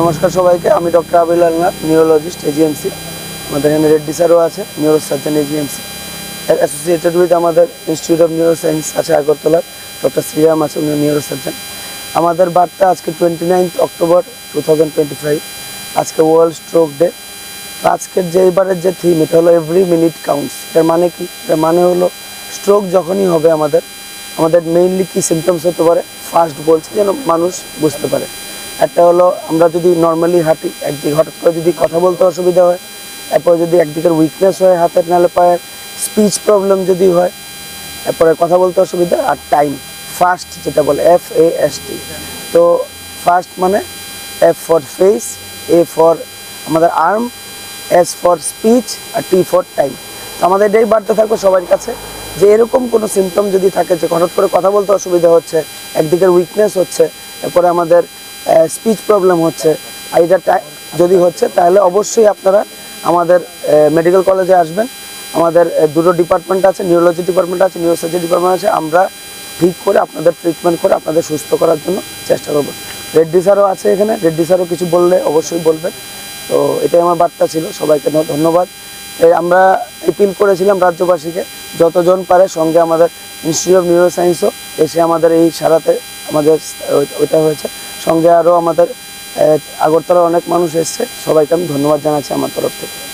নমস্কার সবাইকে। আমি doctor Abil Alnath neurologist AGMC আমাদের এখানে রেড্ডি স্যারও আছে neuro surgeon AGMC associated with আমাদের ইনস্টিটিউট অফ নিউরো সায়েন্স আছে আগরতলার, ডক্টর শ্রীরাম আছে উনি নিউরো সার্জন আমাদের বার্তা আজকে twenty ninth October two thousand twenty five আজকে ওয়ার্ল্ড স্ট্রোক ডে তো আজকের যে এবারের যে থিম এটা হলো এভরি মিনিট কাউন্টস এর মানে কি? এর মানে হলো স্ট্রোক যখনই হবে আমাদের আমাদের মেইনলি কি সিমটমস হতে পারে? ফার্স্ট বলছি যেন মানুষ বুঝতে পারে। একটা হলো আমরা যদি নর্মালি হাঁটি, একদিক হঠাৎ করে যদি কথা বলতে অসুবিধা হয়, এরপরে যদি একদিকের উইকনেস হয় হাতের নালে পায়ের স্পিচ প্রবলেম যদি হয়, এরপরে কথা বলতে অসুবিধা আর টাইম ফাস্ট যেটা বলে এফ এ এস টি তো ফাস্ট মানে F for face A for আমাদের আর্ম এস ফর স্পিচ আর টি ফর টাইম তো আমাদের এটাই বাড়তে থাকবে সবার কাছে। যে এরকম কোনো সিমটম যদি থাকে যে হঠাৎ করে কথা বলতে অসুবিধা হচ্ছে, একদিকের উইকনেস হচ্ছে, এরপরে আমাদের স্পিচ প্রবলেম হচ্ছে আর যদি হচ্ছে, তাহলে অবশ্যই আপনারা আমাদের মেডিকেল কলেজে আসবেন। আমাদের দুটো ডিপার্টমেন্ট আছে নিউরোলজি ডিপার্টমেন্ট আছে নিউরোসার্জি ডিপার্টমেন্ট আছে, আমরা ঠিক করে আপনাদের ট্রিটমেন্ট করে আপনাদের সুস্থ করার জন্য চেষ্টা করব। রেড্ডি স্যারও আছে এখানে রেড্ডি স্যারও কিছু বললে অবশ্যই বলবেন। তো এটাই আমার বার্তা ছিল, সবাইকে ধন্যবাদ। আমরা অ্যাপিল করেছিলাম রাজ্যবাসীকে, যতজন পারে সঙ্গে আমাদের ইনস্টিটিউট অফ নিউরো সায়েন্সও এসে আমাদের এই সারাতে আমাদের ওই- ওইটা হয়েছে। সঙ্গে আরও আমাদের আগরতলার অনেক মানুষ এসছে, সবাইকে আমি ধন্যবাদ জানাচ্ছি আমার তরফ থেকে।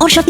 o siya.